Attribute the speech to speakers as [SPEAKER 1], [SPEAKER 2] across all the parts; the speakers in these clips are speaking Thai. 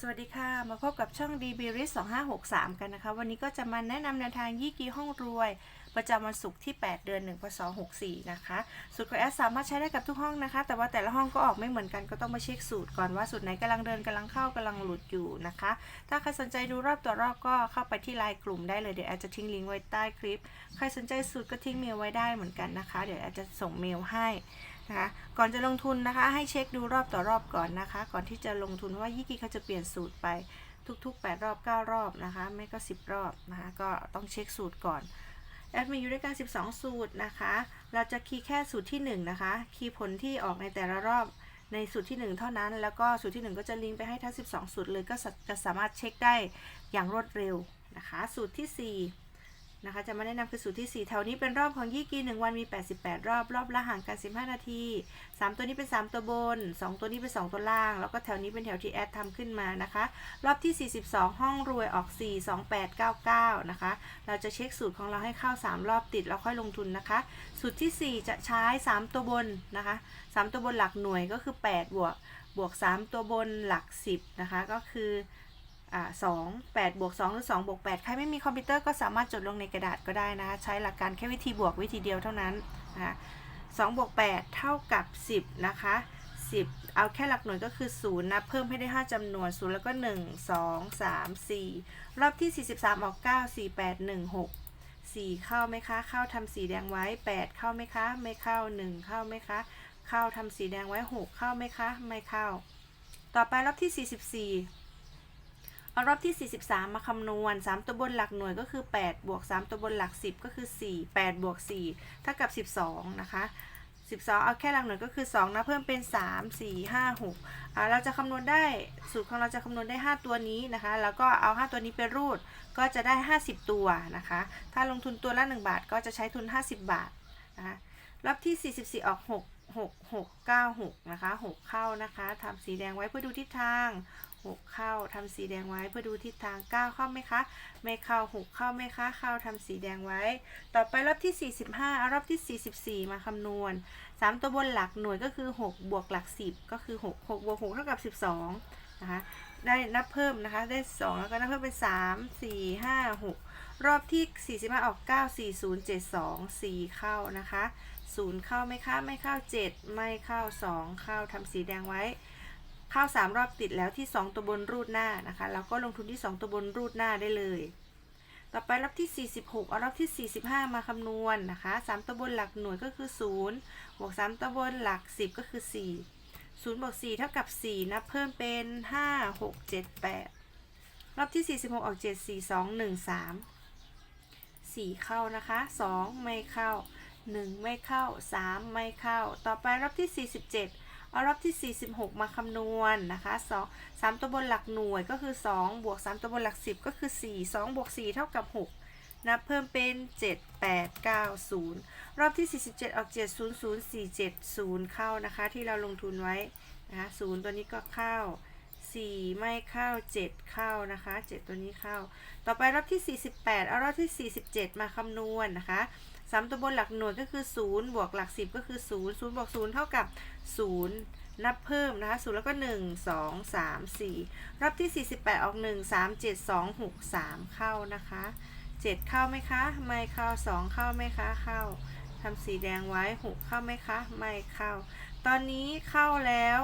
[SPEAKER 1] สวัสดีค่ะ มาพบกับช่อง DB r i s 2563 กันนะคะ วันนี้ก็จะมาแนะนำแนวทางยี่กีห้องรวย ประจำวันศุกร์ที่ 8 เดือน1พศ64 นะคะสูตรของแอดสามารถใช้ได้กับทุกห้องนะคะ แต่ว่าแต่ละห้องก็ออกไม่เหมือนกันก็ต้องมาเช็คสูตรก่อนว่าสูตรไหนกำลังเดินกำลังเข้ากำลังหลุดอยู่นะคะ ถ้าใครสนใจดูรอบต่อรอบก็เข้าไปที่ไลน์กลุ่มได้เลยเดี๋ยวแอดจะทิ้งลิงก์ไว้ใต้คลิป ใครสนใจสูตรก็ทิ้งเมลไว้ได้เหมือนกันนะคะ เดี๋ยวแอดจะส่งเมลให้ นะคะก่อนจะลงทุนนะคะ ให้เช็คดูรอบต่อรอบก่อนนะคะ ก่อนที่จะลงทุนว่ายี่กีเขาจะเปลี่ยนสูตรไปทุกๆ 8 รอบ 9 รอบนะคะ ไม่ก็ 10 รอบนะคะ ก็ต้องเช็คสูตรก่อนแอดมีอยู่ด้วยกัน 12 สูตรนะคะ เราจะคีย์แค่สูตรที่ 1 นะคะ คีย์ผลที่ออกในแต่ละรอบในสูตรที่ 1 เท่านั้น แล้วก็สูตรที่ 1 ก็จะลิงก์ไปให้ทั้ง 12 สูตรเลย ก็จะสามารถเช็คได้อย่างรวดเร็วนะคะ สูตรที่ 4 นะคะ จะมาแนะนำคือสูตรที่ 4 แถวนี้เป็นรอบของยี่กี1วันมี 88 รอบ รอบละห่างกัน 15 นาที 3 ตัวนี้เป็น 3 ตัวบน 2 ตัวนี้เป็น 2 ตัวล่าง แล้วก็แถวนี้เป็นแถวที่แอดทำขึ้นมานะคะ รอบที่ 42 ห้องรวยออก 4 2 8 9 9 นะคะ เราจะเช็คสูตรของเราให้เข้า 3 รอบติดแล้วค่อยลงทุนนะคะ สูตรที่ 4 จะใช้ 3 ตัวบนนะคะ 3 ตัวบนหลักหน่วยก็คือ 8 บวก บวก 3 ตัวบนหลัก 10 นะคะ ก็คือ สองแปดบวกสองหรือสองบวกแปดใครไม่มีคอมพิวเตอร์ก็สามารถจดลงในกระดาษก็ได้นะคะ ใช้หลักการแค่วิธีบวกวิธีเดียวเท่านั้นนะคะสองบวกแปดเท่ากับสิบนะคะสิบเอาแค่หลักหน่วยก็คือศูนย์นะเพิ่มให้ได้ห้าจำนวนศูนย์แล้วก็หนึ่งสองสามสี่รอบที่สี่สิบสามออกเก้าสี่แปดหนึ่งหกสี่เข้าไหมคะ เข้าทำสีแดงไว้แปดเข้าไหมคะ ไม่เข้าหนึ่งเข้าไหมคะ เข้าทำสีแดงไว้หกเข้าไหมคะ ไม่เข้า ต่อไปรอบที่สี่สิบสี่ เอารอบที่ 43 มาคำนวณ 3 ตัวบนหลักหน่วยก็คือ 8 บวก 3 ตัวบนหลัก 10 ก็คือ 4 8 บวก 4 เท่ากับ 12 นะคะ 12 เอาแค่หลักหน่วยก็คือ 2 นะ เพิ่มเป็น 3 4 5 6อ่าเราจะคำนวณได้ สูตรของเราจะคำนวณได้ 5 ตัวนี้นะคะ แล้วก็เอา 5 ตัวนี้ไปรูด ก็จะได้ 50 ตัวนะคะ ถ้าลงทุนตัวละ 1 บาท ก็จะใช้ทุน 50 บาทนะคะ รอบที่ 44 ออก 6 6 6 9 6นะคะ6 เข้านะคะทำสีแดงไว้เพื่อดูทิศทาง 6 เข้าทำสีแดงไว้เพื่อดูทิศทาง 9 เข้าไหมคะไม่เข้า 6 เข้าไหมคะเข้าทำสีแดงไว้ ต่อไปรอบที่ 45เอารอบที่ 44 มาคำนวณ 3 ตัวบนหลักหน่วยก็คือ 6 บวกหลัก 10 ก็คือ 6 6บวก6เท่ากับ 12 นะคะได้นับเพิ่มนะคะ ได้ 2 แล้วก็นับเพิ่มเป็น 3 4 5 6 รอบที่ 45 ออก 9 4 0 7 2 4 เข้านะคะ 0 เข้าไหมคะไม่เข้า 7 ไม่เข้า 2 เข้าทำสีแดงไว้ เข้า 3 รอบติดแล้วที่ 2 ตัวบนรูดหน้านะคะ แล้วก็ลงทุนที่ 2 ตัวบนรูดหน้าได้เลย ต่อไปรอบที่ 46 เอารอบที่ 45 มาคำนวณนะคะ 3 ตัวบนหลักหน่วยก็คือ 0 บวก 3 ตัวบนหลัก 10 ก็คือ 4 0บวก4เท่ากับ 4 นับเพิ่มเป็น 5 6 7 8 รอบที่ 46 ออก 7 4 2 1 3 4 เข้านะคะ 2 ไม่เข้า 1 ไม่เข้า 3 ไม่เข้า ต่อไปรอบที่ 47 เอารอบที่ 46 มาคำนวณนะคะ 2 3 ตัวบนหลักหน่วยก็คือ 2 บวก 3 ตัวบนหลัก 10 ก็คือ 4 2 บวก 4 เท่ากับ 6 นับเพิ่มเป็น 7 8 9 0 รอบที่ 47 ออก 7 0 0 4 7 0 เข้านะคะ ที่เราลงทุนไว้นะคะ0ตัวนี้ก็เข้า 4 ไม่เข้า 7 เข้านะคะ 7 ตัวนี้เข้า ต่อไปรอบที่ 48 เอารอบที่ 47 มาคำนวณนะคะสามตัวบนหลักหน่วยก็คือ 0 บวกหลัก 10 ก็คือ 0 0บวก0 เท่ากับ 0 นับเพิ่มนะคะ0แล้วก็ 1 2 3 4 รอบที่ 48 ออก 1 3 7 2 6 3 เข้านะคะ 7 เข้าไหมคะ ไม่เข้า 2 เข้าไหมคะ เข้าทำสีแดงไว้ 6 เข้าไหมคะ ไม่เข้า ตอนนี้เข้าแล้ว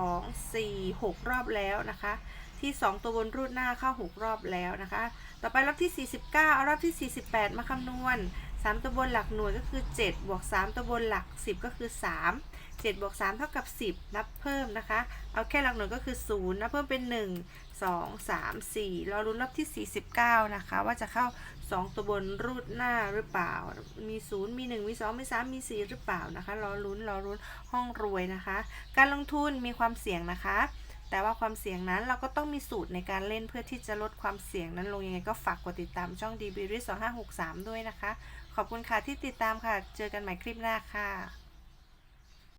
[SPEAKER 1] 2 4 6 รอบแล้วนะคะ ที่ 2 ตัวบนรูดหน้าเข้า 6 รอบแล้วนะคะ ต่อไปรอบที่ 49 เอารอบที่ 48 มาคำนวณ 3 ตัวบนหลักหน่วยก็คือ 7 บวก 3 ตัวบนหลัก 10 ก็คือ 3 7บวก3เท่ากับ 10 นับเพิ่มนะคะ เอาแค่หลักหน่วยก็คือ 0 นับเพิ่มเป็น 1 2 3 4เรารุ้นรอบที่ 49 นะคะ ว่าจะเข้า 2 ตัวบนรูดหน้าหรือเปล่า มี 0 มี 1 มี 2 มี 3 มี 4 หรือเปล่านะคะ รอลุ้น รอลุ้นห้องรวยนะคะ การลงทุนมีความเสี่ยงนะคะ แต่ว่าความเสี่ยงนั้นเราก็ต้องมีสูตรในการเล่นเพื่อที่จะลดความเสี่ยงนั้นลงยังไงก็ฝากกดติดตามช่อง d b r i 2563 ด้วยนะคะ ขอบคุณค่ะที่ติดตามค่ะ เจอกันใหม่คลิปหน้าค่ะ